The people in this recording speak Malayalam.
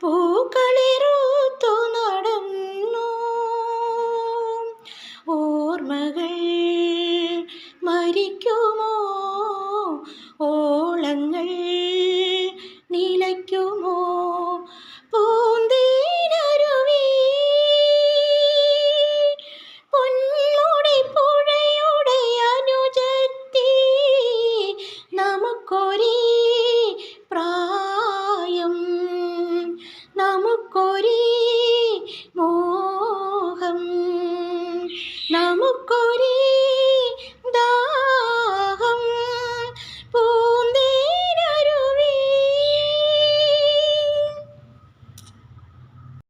പൂക്കളിരുത്തു നടന്നു. ഓർമ്മകൾ മരിക്കുമോ? ഓളങ്ങൾ നിലയ്ക്കുമോ? പൂന്തീനരുവി പൊന്മുടി പുഴയുടെ അനുജത്തി നമുക്കൊരേ നമുക്കൊരു